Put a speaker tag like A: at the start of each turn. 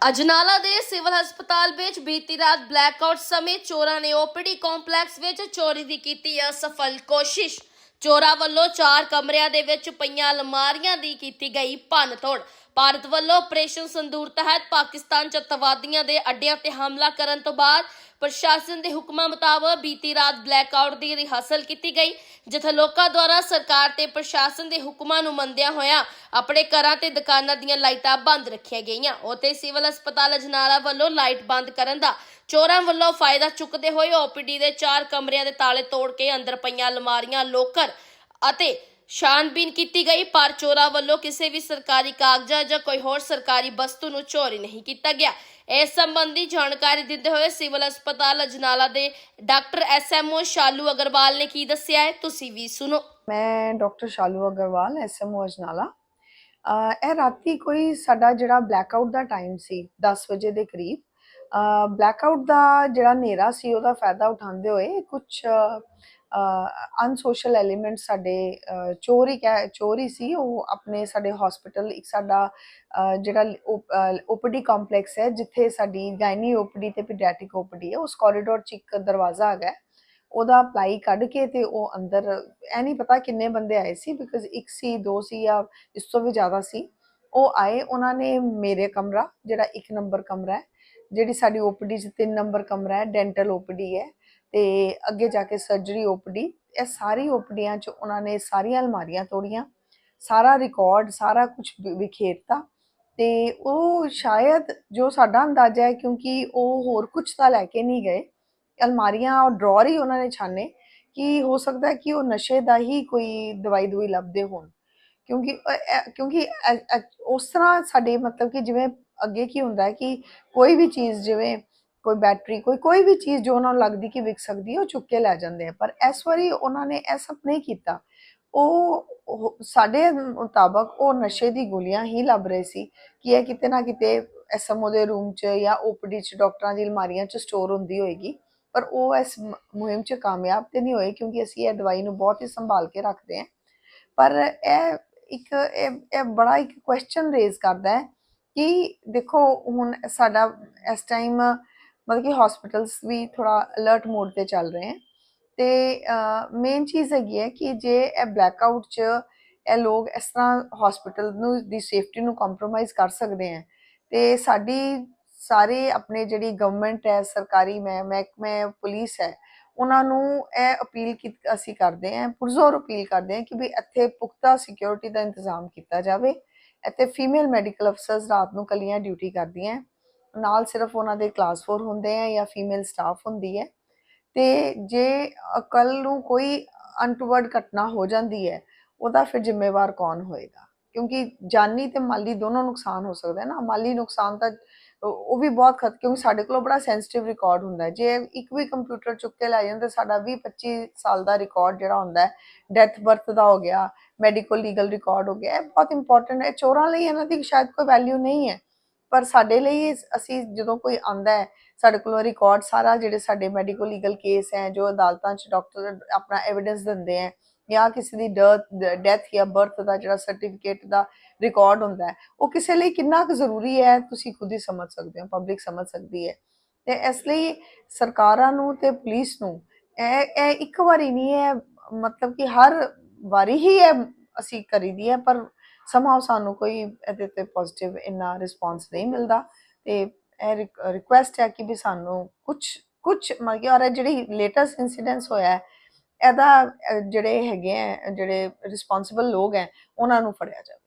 A: ਅਜਨਾਲਾ ਦੇ ਸਿਵਲ ਹਸਪਤਾਲ ਵਿੱਚ ਬੀਤੀ ਰਾਤ ਬਲੈਕਆਊਟ ਸਮੇਂ ਚੋਰਾਂ ਨੇ ਓਪੀਡੀ ਕੰਪਲੈਕਸ ਵਿੱਚ ਚੋਰੀ ਦੀ ਕੀਤੀ ਅਸਫਲ ਕੋਸ਼ਿਸ਼। ਚੋਰਾਂ ਵੱਲੋਂ ਚਾਰ ਕਮਰਿਆਂ ਦੇ ਵਿੱਚ ਪਈਆਂ ਅਲਮਾਰੀਆਂ ਦੀ ਕੀਤੀ ਗਈ ਭੰਨਤੋੜ। ਭਾਰਤ ਵੱਲੋਂ ਆਪਰੇਸ਼ਨ ਸੰਦੂਰ ਤਹਿਤ ਪਾਕਿਸਤਾਨ ਚ ਅੱਤਵਾਦੀਆਂ ਦੇ ਅੱਡਿਆਂ ਤੇ ਹਮਲਾ ਕਰਨ ਤੋਂ ਬਾਅਦ ਪ੍ਰਸ਼ਾਸਨ ਦੇ ਹੁਕਮਾਂ ਮੁਤਾਬਕ ਬੀਤੀ ਰਾਤ ਬਲੈਕਆਊਟ ਦੀ ਰਿਹਰਸਲ ਕੀਤੀ ਗਈ, ਜਿੱਥੇ ਲੋਕਾਂ ਦੁਆਰਾ ਸਰਕਾਰ ਤੇ ਪ੍ਰਸ਼ਾਸਨ ਦੇ ਹੁਕਮਾਂ ਨੂੰ ਮੰਨਦਿਆਂ ਹੋਇਆਂ ਆਪਣੇ ਘਰਾਂ ਤੇ ਦੁਕਾਨਾਂ ਦੀਆਂ ਲਾਈਟਾਂ ਬੰਦ ਰੱਖੀਆਂ ਗਈਆਂ। ਉੱਥੇ ਸਿਵਲ ਹਸਪਤਾਲ ਅਜਨਾਲਾ ਵੱਲੋਂ ਲਾਈਟ ਬੰਦ ਕਰਨ ਦਾ ਚੋਰਾਂ ਵੱਲੋਂ ਫਾਇਦਾ ਚੁੱਕਦੇ ਹੋਏ ਓਪੀਡੀ ਦੇ ਚਾਰ ਕਮਰਿਆਂ ਦੇ ਤਾਲੇ ਤੋੜ ਕੇ ਅੰਦਰ ਪਈਆਂ ਅਲਮਾਰੀਆਂ, ਲੋਕਰ ਅਤੇ ਛਾਣਬੀਨ ਕੀਤੀ ਗਈ, ਪਰ ਚੋਰਾਂ ਵੱਲੋਂ ਕਿਸੇ ਵੀ ਸਰਕਾਰੀ ਕਾਗਜ਼ਾਤ ਜਾਂ ਕੋਈ ਹੋਰ ਸਰਕਾਰੀ ਵਸਤੂ ਨੂੰ ਚੋਰੀ ਨਹੀਂ ਕੀਤਾ ਗਿਆ। ਇਸ ਸੰਬੰਧੀ ਜਾਣਕਾਰੀ ਦਿੰਦੇ ਹੋਏ ਸਿਵਲ ਹਸਪਤਾਲ ਅਜਨਾਲਾ ਦੇ ਡਾਕਟਰ ਐਸਐਮਓ ਸ਼ਾਲੂ ਅਗਰਵਾਲ ਨੇ ਕੀ ਦੱਸਿਆ ਹੈ, ਤੁਸੀਂ ਵੀ ਸੁਣੋ।
B: ਮੈਂ ਡਾਕਟਰ ਸ਼ਾਲੂ ਅਗਰਵਾਲ ਐਸਐਮਓ ਅਜਨਾਲਾ। ਇਹ ਰਾਤੀ ਕੋਈ ਸਾਡਾ ਜਿਹੜਾ ਬਲੈਕਆਊਟ ਦਾ ਟਾਈਮ ਸੀ 10 ਵਜੇ ਦੇ ਕਰੀਬ ਬਲੈਕਆਊਟ ਦਾ ਜਿਹੜਾ ਹਨੇਰਾ ਸੀ, ਉਹਦਾ ਫਾਇਦਾ ਉਠਾਉਂਦੇ ਹੋਏ ਕੁਝ ਅਨਸੋਸ਼ਲ ਐਲੀਮੈਂਟ ਸਾਡੇ ਅਹ, ਚੋਰ ਹੀ ਕਹਿ ਚੋਰ ਹੀ ਸੀ ਉਹ ਆਪਣੇ ਸਾਡੇ ਹਸਪੀਟਲ ਇੱਕ ਸਾਡਾ ਅਹ, ਜਿਹੜਾ ਓਪੀਡੀ ਕੰਪਲੈਕਸ ਹੈ ਜਿੱਥੇ ਸਾਡੀ ਗਾਇਨੀ ਓਪੀਡੀ ਤੇ ਪੀਡੀਆਟ੍ਰਿਕ ਓਪੀਡੀ ਹੈ ਉਸ ਕੋਰੀਡੋਰ 'ਚ ਇੱਕ ਦਰਵਾਜ਼ਾ ਹੈਗਾ ਉਹਦਾ ਪਲਾਈ ਕੱਢ ਕੇ ਤੇ ਉਹ ਅੰਦਰ ਇਹ ਨਹੀਂ ਪਤਾ ਕਿੰਨੇ ਬੰਦੇ ਆਏ ਸੀ ਬਿਕਾਜ਼ ਇੱਕ ਸੀ ਦੋ ਸੀ ਜਾਂ ਇਸ ਤੋਂ ਵੀ ਜ਼ਿਆਦਾ ਸੀ ਉਹ ਆਏ ਉਹਨਾਂ ਨੇ ਮੇਰੇ ਕਮਰਾ ਜਿਹੜਾ ਇੱਕ ਨੰਬਰ ਕਮਰਾ ਹੈ ਜਿਹੜੀ ਸਾਡੀ ਓਪੀਡੀ 'ਚ ਤਿੰਨ ਨੰਬਰ ਕਮਰਾ ਹੈ ਡੈਂਟਲ ਓਪੀਡੀ ਹੈ ਤੇ ਅੱਗੇ ਜਾ ਕੇ ਸਰਜਰੀ ਓਪੀਡੀ ਇਹ ਸਾਰੀ ਓਪੀਡੀਆਂ 'ਚ ਉਹਨਾਂ ਨੇ ਸਾਰੀਆਂ ਅਲਮਾਰੀਆਂ ਤੋੜੀਆਂ, ਸਾਰਾ ਰਿਕਾਰਡ ਸਾਰਾ ਕੁਝ ਵਿਖੇਰਤਾ ਤੇ ਉਹ ਸ਼ਾਇਦ ਜੋ ਸਾਡਾ ਅੰਦਾਜ਼ਾ ਹੈ ਕਿਉਂਕਿ ਉਹ ਹੋਰ ਕੁਝ ਤਾਂ ਲੈ ਕੇ ਨਹੀਂ ਗਏ, ਅਲਮਾਰੀਆਂ ਔਰ ਡਰਾਅਰ ਹੀ ਉਹਨਾਂ ਨੇ ਛਾਣੇ ਕਿ ਹੋ ਸਕਦਾ ਕਿ ਉਹ ਨਸ਼ੇ ਦਾ ਹੀ ਕੋਈ ਦਵਾਈ ਦਵਾਈ ਲੱਭਦੇ ਹੋਣ ਕਿਉਂਕਿ ਕਿਉਂਕਿ ਉਸ ਤਰ੍ਹਾਂ ਸਾਡੇ ਮਤਲਬ ਕਿ ਜਿਵੇਂ ਅੱਗੇ ਕੀ ਹੁੰਦਾ ਕਿ ਕੋਈ ਵੀ ਚੀਜ਼ ਜਿਵੇਂ ਕੋਈ ਬੈਟਰੀ ਕੋਈ ਕੋਈ ਵੀ ਚੀਜ਼ ਜੋ ਉਹਨਾਂ ਨੂੰ ਲੱਗਦੀ ਕਿ ਵਿਕ ਸਕਦੀ ਹੈ, ਉਹ ਚੁੱਕ ਕੇ ਲੈ ਜਾਂਦੇ ਆ। ਪਰ ਇਸ ਵਾਰੀ ਉਹਨਾਂ ਨੇ ਇਹ ਸਭ ਨਹੀਂ ਕੀਤਾ। ਉਹ ਸਾਡੇ ਮੁਤਾਬਕ ਉਹ ਨਸ਼ੇ ਦੀ ਗੋਲੀਆਂ ਹੀ ਲੱਭ ਰਹੇ ਸੀ ਕਿ ਇਹ ਕਿਤੇ ਨਾ ਕਿਤੇ ਐਸਐਮਓ ਦੇ ਰੂਮ 'ਚ ਜਾਂ ਓਪੀਡੀ 'ਚ ਡਾਕਟਰਾਂ ਦੀ ਅਲਮਾਰੀਆਂ 'ਚ ਸਟੋਰ ਹੁੰਦੀ ਹੋਏਗੀ। ਪਰ ਉਹ ਇਸ ਮੁਹਿੰਮ 'ਚ ਕਾਮਯਾਬ ਤੇ ਨਹੀਂ ਹੋਏ ਕਿਉਂਕਿ ਅਸੀਂ ਇਹ ਦਵਾਈ ਨੂੰ ਬਹੁਤ ਹੀ ਸੰਭਾਲ ਕੇ ਰੱਖਦੇ ਹਾਂ। ਪਰ ਇਹ ਇੱਕ, ਇਹ ਇਹ ਬੜਾ ਇੱਕ ਕੁਐਸਚਨ ਰੇਜ਼ ਕਰਦਾ ਹੈ ਕਿ ਦੇਖੋ ਹੁਣ ਸਾਡਾ ਇਸ ਟਾਈਮ ਮਤਲਬ ਕਿ ਹਸਪੀਟਲਸ ਵੀ ਥੋੜਾ ਅਲਰਟ ਮੋਡ ਤੇ ਚੱਲ ਰਹੇ ਹਨ ਤੇ ਮੇਨ ਚੀਜ਼ ਹੈਗੀ ਹੈ ਕਿ ਜੇ ਇਹ ਬਲੈਕਆਊਟ 'ਚ ਇਹ ਲੋਕ ਇਸ ਤਰ੍ਹਾਂ ਹਸਪੀਟਲ ਨੂੰ, ਦੀ ਸੇਫਟੀ ਨੂੰ ਕੰਪਰੋਮਾਈਜ਼ ਕਰ ਸਕਦੇ ਹੈ, ਤੇ ਸਾਡੀ ਸਾਰੇ ਆਪਣੇ ਜਿਹੜੀ ਗਵਰਨਮੈਂਟ ਹੈ, ਸਰਕਾਰੀ ਮੈਂ, ਮਹਿਕਮੇ ਪੁਲਿਸ ਹੈ, ਉਹਨਾਂ ਨੂੰ ਇਹ ਅਪੀਲ ਕੀ, ਅਸੀਂ ਕਰਦੇ ਹਾਂ, ਪੁਰਜ਼ੋਰ ਅਪੀਲ ਕਰਦੇ ਹਾਂ ਕਿ ਵੀ ਇੱਥੇ ਪੁਖਤਾ ਸਿਕਿਉਰਿਟੀ ਦਾ ਇੰਤਜ਼ਾਮ ਕੀਤਾ ਜਾਵੇ। ਇੱਥੇ ਫੀਮੇਲ ਮੈਡੀਕਲ ਅਫਸਰਸ ਰਾਤ ਨੂੰ ਕੱਲੀਆਂ ਡਿਊਟੀ ਕਰਦੀਆਂ ਨਾਲ ਸਿਰਫ ਉਹਨਾਂ ਦੇ ਕਲਾਸ 4 ਹੁੰਦੇ ਆ ਜਾਂ ਫੀਮੇਲ ਸਟਾਫ ਹੁੰਦੀ ਹੈ। ਤੇ ਜੇ ਕੱਲ ਨੂੰ ਕੋਈ ਅਨਟਵਰਡ ਘਟਨਾ ਹੋ ਜਾਂਦੀ ਹੈ, ਉਹਦਾ ਫਿਰ ਜ਼ਿੰਮੇਵਾਰ ਕੌਣ ਹੋਏਗਾ? ਕਿਉਂਕਿ ਜਾਨੀ ਤੇ ਮਾਲੀ ਦੋਨੋਂ ਨੁਕਸਾਨ ਹੋ ਸਕਦਾ ਹੈ ਨਾ। ਮਾਲੀ ਨੁਕਸਾਨ ਤਾਂ ਉਹ ਵੀ ਬਹੁਤ ਖਤ, ਕਿਉਂਕਿ ਸਾਡੇ ਕੋਲ ਬੜਾ ਸੈਂਸਿਟਿਵ ਰਿਕਾਰਡ ਹੁੰਦਾ ਜੇ ਇੱਕ ਵੀ ਕੰਪਿਊਟਰ ਚੁੱਕ ਕੇ ਲੈ ਜਾਂਦਾ, ਸਾਡਾ 20 25 ਸਾਲ ਦਾ ਰਿਕਾਰਡ ਜਿਹੜਾ ਹੁੰਦਾ ਹੈ ਡੈਥ ਬਰਥ ਦਾ ਹੋ ਗਿਆ ਮੈਡੀਕਲ ਲੀਗਲ ਰਿਕਾਰਡ ਹੋ ਗਿਆ, ਇਹ ਬਹੁਤ ਇੰਪੋਰਟੈਂਟ ਹੈ। ਚੋਰਾਂ ਲਈ ਇਹਨਾਂ ਦੀ ਸ਼ਾਇਦ ਕੋਈ ਵੈਲਿਊ ਨਹੀਂ ਹੈ। ਪਰ ਸਾਡੇ ਲਈ ਅਸੀਂ ਜਦੋਂ ਕੋਈ ਆਂਦਾ ਹੈ, ਸਾਡੇ ਕੋਲ ਰਿਕਾਰਡ ਸਾਰਾ ਜਿਹੜੇ ਸਾਡੇ ਮੈਡੀਕਲ ਲੀਗਲ ਕੇਸ ਹੈ, ਜੋ ਅਦਾਲਤਾਂ 'ਚ ਡਾਕਟਰ ਆਪਣਾ ਐਵੀਡੈਂਸ ਦਿੰਦੇ ਹੈ, ਜਾਂ ਕਿਸੇ ਦੀ ਡੈਥ ਜਾਂ ਬਰਥ ਦਾ ਜਿਹੜਾ ਸਰਟੀਫਿਕੇਟ ਦਾ ਰਿਕਾਰਡ ਹੁੰਦਾ ਉਹ ਕਿਸੇ ਲਈ ਕਿੰਨਾ ਕੁ ਜ਼ਰੂਰੀ ਹੈ, ਤੁਸੀਂ ਖੁਦ ਹੀ ਸਮਝ ਸਕਦੇ ਹੋ ਪਬਲਿਕ ਸਮਝ ਸਕਦੀ ਹੈ। ਤੇ ਇਸ ਲਈ ਸਰਕਾਰਾਂ ਨੂੰ ਤੇ ਪੁਲਿਸ ਨੂੰ ਇਹ ਇਹ ਇੱਕ ਵਾਰੀ ਨਹੀਂ ਹੈ, ਮਤਲਬ ਕਿ ਹਰ ਵਾਰੀ ਹੀ ਇਹ ਅਸੀਂ ਕਰੀਦੀ ਹੈ, ਪਰ ਸਮਾਂ ਸਾਨੂੰ ਕੋਈ ਇਹਦੇ ਤੇ ਪੋਜ਼ਿਟਿਵ ਇੰਨਾ ਰਿਸਪਾਂਸ ਨਹੀਂ ਮਿਲਦਾ ਤੇ ਇਹ ਰਿਕੁਐਸਟ ਹੈ ਕਿ ਵੀ ਸਾਨੂੰ ਕੁਝ ਕੁਝ ਮਤਲਬ ਕਿ ਔਰ ਇਹ ਜਿਹੜੀ ਲੇਟੈਸਟ ਇਨਸੀਡੈਂਟਸ ਹੋਇਆ ਹੈ, ਇਹਦਾ ਜਿਹੜੇ ਹੈਗੇ ਆ ਜਿਹੜੇ ਰਿਸਪਾਂਸਿਬਲ ਲੋਕ ਹੈ, ਉਹਨਾਂ ਨੂੰ ਫੜਿਆ ਜਾਵੇ।